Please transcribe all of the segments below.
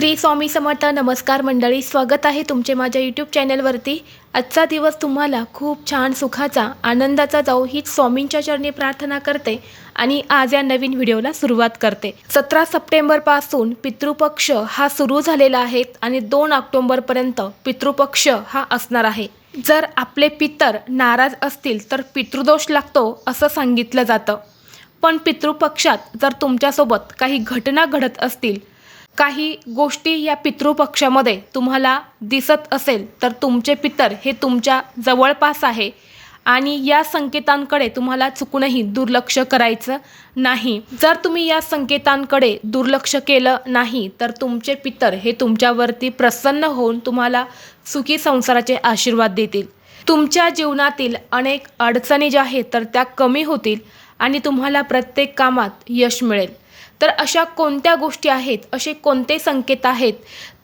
श्री स्वामी समर्थ नमस्कार मंडळी स्वागत आहे तुमचे माझ्या यूट्यूब चॅनलवरती. आजचा दिवस तुम्हाला खूप छान सुखाचा आनंदाचा जाऊ हीच स्वामींच्या चरणी प्रार्थना करते आणि आज या नवीन व्हिडिओला सुरुवात करते. सतरा सप्टेंबरपासून पितृपक्ष हा सुरू झालेला आहे आणि दोन ऑक्टोंबरपर्यंत पितृपक्ष हा असणार आहे. जर आपले पितर नाराज असतील तर पितृदोष लागतो असं सांगितलं जातं. पण पितृपक्षात जर तुमच्यासोबत काही घटना घडत असतील काही गोष्टी या पितृपक्षामध्ये तुम्हाला दिसत असेल तर तुमचे पितर हे तुमच्या जवळपास आहे. आणि या संकेतांकडे तुम्हाला चुकूनही दुर्लक्ष करायचं नाही. जर तुम्ही या संकेतांकडे दुर्लक्ष केलं नाही तर तुमचे पितर हे तुमच्यावरती प्रसन्न होऊन तुम्हाला सुखी संसाराचे आशीर्वाद देतील. तुमच्या जीवनातील अनेक अडचणी ज्या आहेत तर त्या कमी होतील. आणि तुम्हाला प्रत्येक कामात यश मिळेल. तर अशा कोणत्या गोष्टी आहेत असे कोणते संकेत आहेत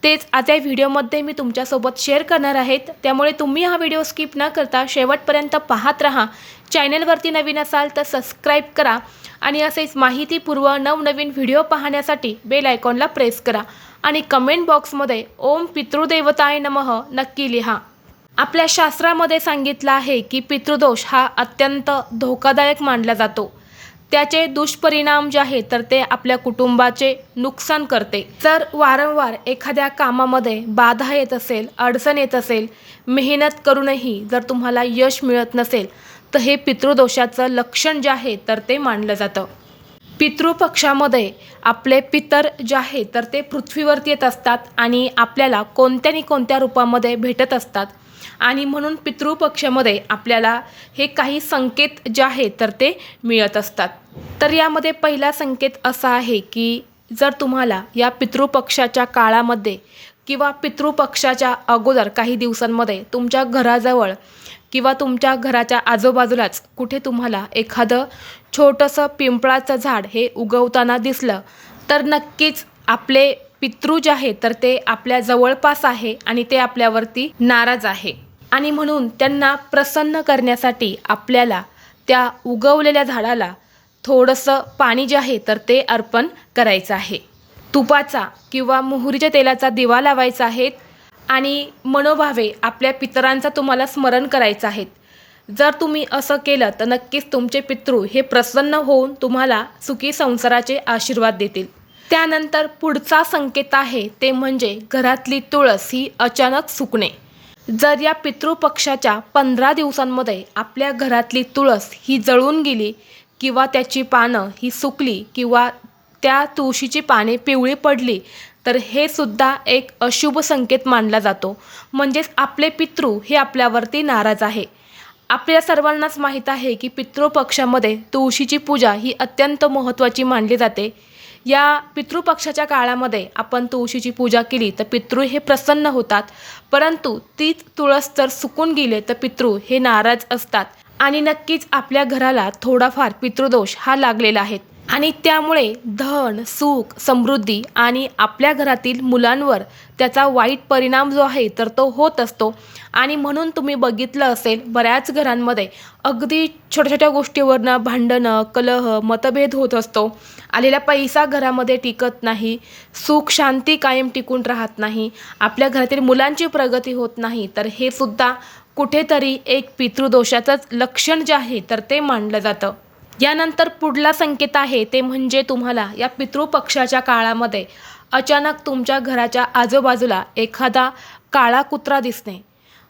तेच आता या व्हिडिओमध्ये मी तुमच्यासोबत शेअर करणार आहेत. त्यामुळे तुम्ही हा व्हिडिओ स्किप न करता शेवटपर्यंत पाहत राहा. चॅनलवरती नवीन असाल तर सबस्क्राईब करा आणि असेच माहितीपूर्व नवनवीन व्हिडिओ पाहण्यासाठी बेल आयकॉनला प्रेस करा. आणि कमेंट बॉक्समध्ये ओम पितृदेवताय नमः नक्की लिहा. आपल्या शास्त्रामध्ये सांगितलं आहे की पितृदोष हा अत्यंत धोकादायक मानला जातो. त्याचे दुष्परिणाम जे आहेत तर ते आपल्या कुटुंबाचे नुकसान करते. जर वारंवार एखाद्या कामामध्ये बाधा येत असेल अडचण येत असेल मेहनत करूनही जर तुम्हाला यश मिळत नसेल तर हे पितृदोषाचं लक्षण जे आहे तर ते मानलं जातं. पितृपक्षामध्ये आपले पितर जे आहे तर ते पृथ्वीवरती येत असतात आणि आपल्याला कोणत्या नि कोणत्या रूपामध्ये भेटत असतात. आणि म्हणून पितृपक्षामध्ये आपल्याला हे काही संकेत जे आहे तर ते मिळत असतात. तर यामध्ये पहिला संकेत असा आहे की जर तुम्हाला या पितृपक्षाच्या काळामध्ये किंवा पितृपक्षाच्या अगोदर काही दिवसांमध्ये तुमच्या घराजवळ किंवा तुमच्या घराच्या आजूबाजूलाच कुठे तुम्हाला एखादं छोटंसं पिंपळाचं झाड हे उगवताना दिसलं तर नक्कीच आपले पितृ जे आहे तर ते आपल्या जवळपास आहे आणि ते आपल्यावरती नाराज आहे. आणि म्हणून त्यांना प्रसन्न करण्यासाठी आपल्याला त्या उगवलेल्या झाडाला थोडंसं पाणी जे आहे तर ते अर्पण करायचं आहे. तुपाचा किंवा मोहरीच्या तेलाचा दिवा लावायचा आहे आणि मनोभावे आपल्या पितरांचं तुम्हाला स्मरण करायचं आहे जर तुम्ही असं केलं तर नक्कीच तुमचे पितृ हे प्रसन्न होऊन तुम्हाला सुखी संसाराचे आशीर्वाद देतील. त्यानंतर पुढचा संकेत आहे ते म्हणजे घरातली तुळस ही अचानक सुकणे. जर या पितृपक्षाच्या पंधरा दिवसांमध्ये आपल्या घरातली तुळस ही जळून गेली किंवा त्याची पानं ही सुकली किंवा त्या तुळशीची पाने पिवळी पडली तर हे सुद्धा एक अशुभ संकेत मानला जातो. म्हणजेच आपले पितृ हे आपल्यावरती नाराज आहे. आपल्या सर्वांनाच माहीत आहे की पितृपक्षामध्ये तुळशीची पूजा ही अत्यंत महत्त्वाची मानली जाते. या पितृपक्षाच्या काळामध्ये आपण तुळशीची पूजा केली तर पितृ हे प्रसन्न होतात. परंतु तीच तुळस जर सुकून गेले तर पितृ हे नाराज असतात. आणि नक्कीच आपल्या घराला थोडाफार पितृदोष हा लागलेला आहे. आणि त्यामुळे धन सुख समृद्धी आणि आपल्या घरातील मुलांवर त्याचा वाईट परिणाम जो आहे तर तो होत असतो. आणि म्हणून तुम्ही बघितलं असेल बऱ्याच घरांमध्ये अगदी छोट्या छोट्या गोष्टीवरनं भांडणं कलह मतभेद होत असतो. आलेला पैसा घरामध्ये टिकत नाही. सुख शांती कायम टिकून राहत नाही. आपल्या घरातील मुलांची प्रगती होत नाही. तर हे सुद्धा कुठेतरी एक पितृदोषाचंच लक्षण जे आहे तर ते मानलं जातं. यानंतर पुढला संकेत आहे ते म्हणजे तुम्हाला या पितृपक्षाच्या काळामध्ये अचानक तुमच्या घराच्या आजूबाजूला एखादा काळा कुत्रा दिसणे.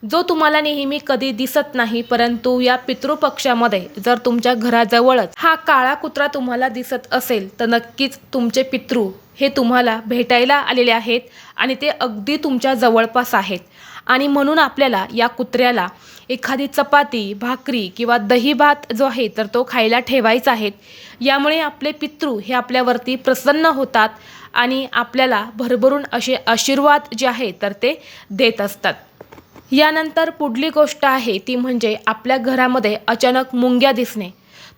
जो तुम्हाला नेहमी कधी दिसत नाही परंतु या पितृपक्षामध्ये जर तुमच्या घराजवळच हा काळा कुत्रा तुम्हाला दिसत असेल तर नक्कीच तुमचे पितृ हे तुम्हाला भेटायला आलेले आहेत आणि ते अगदी तुमच्या जवळपास आहेत. आणि म्हणून आपल्याला या कुत्र्याला एखादी चपाती भाकरी किंवा दही भात जो आहे तर तो खायला ठेवायचा आहे. यामुळे आपले पितृ हे आपल्यावरती प्रसन्न होतात आणि आपल्याला भरभरून असे आशीर्वाद जे आहे तर ते देत असतात. यानंतर पुढली गोष्ट आहे ती म्हणजे आपल्या घरामध्ये अचानक मुंग्या दिसणे.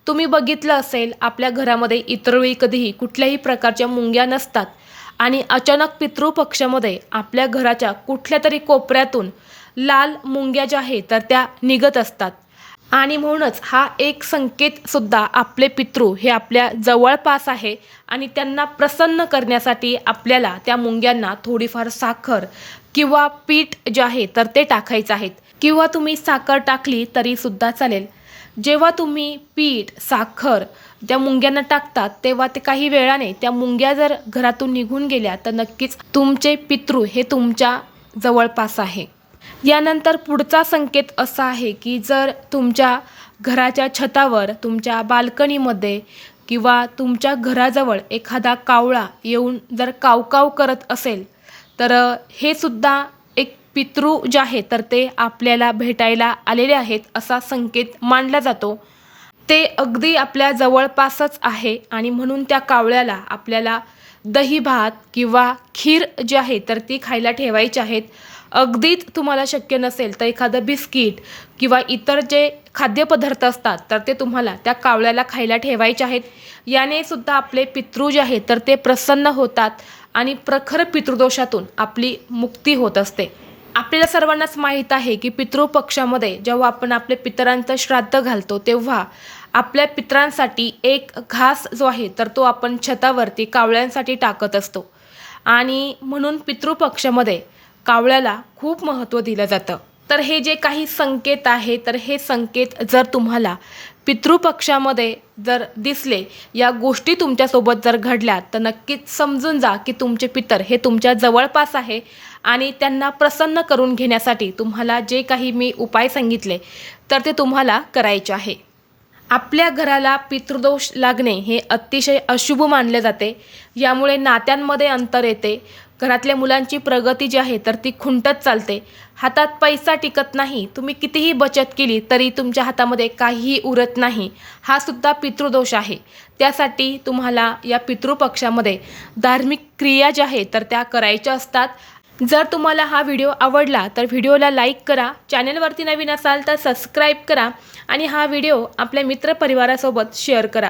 तुम्ही बघितलं असेल आपल्या घरामध्ये इतरवेळी कधीही कुठल्याही प्रकारच्या मुंग्या नसतात आणि अचानक पितृपक्षामध्ये आपल्या घराच्या कुठल्या तरी कोपऱ्यातून लाल मुंग्या ज्या आहेत तर त्या निघत असतात. आणि म्हणूनच हा एक संकेत सुद्धा आपले पितृ हे आपल्या जवळपास आहे आणि त्यांना प्रसन्न करण्यासाठी आपल्याला त्या मुंग्यांना थोडीफार साखर किंवा पीठ जे आहे तर ते टाकायचं आहेत किंवा तुम्ही साखर टाकली तरी सुद्धा चालेल. जेव्हा तुम्ही पीठ साखर त्या मुंग्यांना टाकतात तेव्हा ते काही वेळाने त्या मुंग्या जर घरातून निघून गेल्या तर नक्कीच तुमचे पितृ हे तुमच्या जवळपास आहे. यानंतर पुढचा संकेत असा आहे की जर तुमच्या घराच्या छतावर तुमच्या बाल्कनीमध्ये किंवा तुमच्या घराजवळ एखादा कावळा येऊन जर कावकाव करत असेल तर हे सुद्धा एक पितृ जे आहे तर ते आपल्याला भेटायला आलेले आहेत असा संकेत मानला जातो. ते अगदी आपल्या जवळपासच आहे आणि म्हणून त्या कावळ्याला आपल्याला दही भात किंवा खीर जी आहे तर ती खायला ठेवायची आहेत. अगदीच तुम्हाला शक्य नसेल तर एखादं बिस्किट किंवा इतर जे खाद्यपदार्थ असतात तर ते तुम्हाला त्या कावळ्याला खायला ठेवायचे आहेत. याने सुद्धा आपले पितृ जे आहेत तर ते प्रसन्न होतात आणि प्रखर पितृदोषातून आपली मुक्ती होत असते. आपल्याला सर्वांनाच माहीत आहे की पितृपक्षामध्ये जेव्हा आपण आपल्या पितरांचं श्राद्ध घालतो तेव्हा आपल्या पितरांसाठी एक घास जो आहे तर तो आपण छतावरती कावळ्यांसाठी टाकत असतो. आणि म्हणून पितृपक्षामध्ये कावळ्याला खूप महत्त्व दिलं जातं. तर हे जे काही संकेत आहे तर हे संकेत जर तुम्हाला पितृपक्षामध्ये जर दिसले या गोष्टी तुमच्यासोबत जर घडल्या तर नक्कीच समजून जा की तुमचे पितर हे तुमच्या जवळपास आहे आणि त्यांना प्रसन्न करून घेण्यासाठी तुम्हाला जे काही मी उपाय सांगितले तर ते तुम्हाला करायचे आहे. आपल्या घराला पितृदोष लागणे हे अतिशय अशुभ मानले जाते. यामुळे नात्यांमध्ये अंतर येते. घरातल्या मुलांची प्रगती जी आहे तर ती खुंटत चालते. हातात पैसा टिकत नाही. तुम्ही कितीही बचत केली तरी तुमच्या हातामध्ये काहीही उरत नाही. हा सुद्धा पितृदोष आहे. त्यासाठी तुम्हाला या पितृपक्षामध्ये धार्मिक क्रिया ज्या आहेत तर त्या करायच्या असतात. जर तुम्हाला हा व्हिडिओ आवडला तर व्हिडिओला लाईक करा. चॅनलवरती नवीन असाल तर सबस्क्राईब करा. आणि हा व्हिडिओ आपल्या मित्रपरिवारासोबत शेअर करा.